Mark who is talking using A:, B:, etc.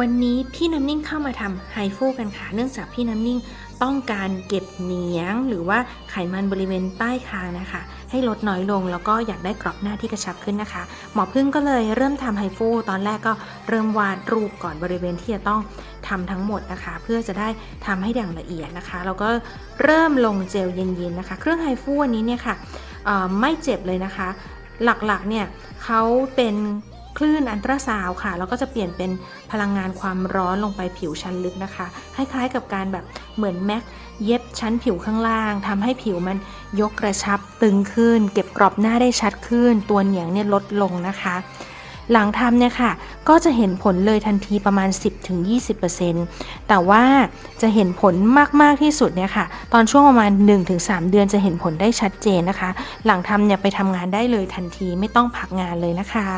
A: วันนี้พี่น้ำนิ่งเข้ามาทำไฮฟูกันค่ะ เนื่องจากพี่น้ำนิ่งต้องการเก็บเหนียง หรือว่าไขมันบริเวณใต้คางนะคะ ให้ลดน้อยลงแล้วก็อยากได้กรอบหน้าที่กระชับขึ้นนะคะ หมอพึ่งก็เลยเริ่มทำไฮฟู ตอนแรกก็เริ่มวาดรูปก่อนบริเวณที่จะต้องทำทั้งหมดนะคะ เพื่อจะได้ทำให้อย่างละเอียดนะคะแล้วก็เริ่มลงเจลเย็นๆนะคะ เครื่องไฮฟูอันนี้เนี่ยค่ะไม่เจ็บเลยนะคะ หลักๆเนี่ยเขาเป็น คลื่นอันตราซาวค่ะ แล้วก็จะเปลี่ยนเป็นพลังงานความร้อนลงไปผิวชั้นลึกนะคะ คล้ายๆกับการแบบเหมือนแม็กเย็บชั้นผิวข้างล่างทำให้ผิวมันยกกระชับตึงขึ้น เก็บกรอบหน้าได้ชัดขึ้น ตัวเหนียงเนี่ยลดลงนะคะ หลังทำเนี่ยค่ะ ก็จะเห็นผลเลยทันทีประมาณ 10-20%แต่ว่าจะเห็นผลมาก ๆ ที่สุดเนี่ยค่ะ ตอนช่วงประมาณ 1-3 เดือนจะเห็นผลได้ชัดเจนนะคะ หลังทำเนี่ยไปทำงานได้เลยทันทีไม่ต้องพักงานเลยนะคะ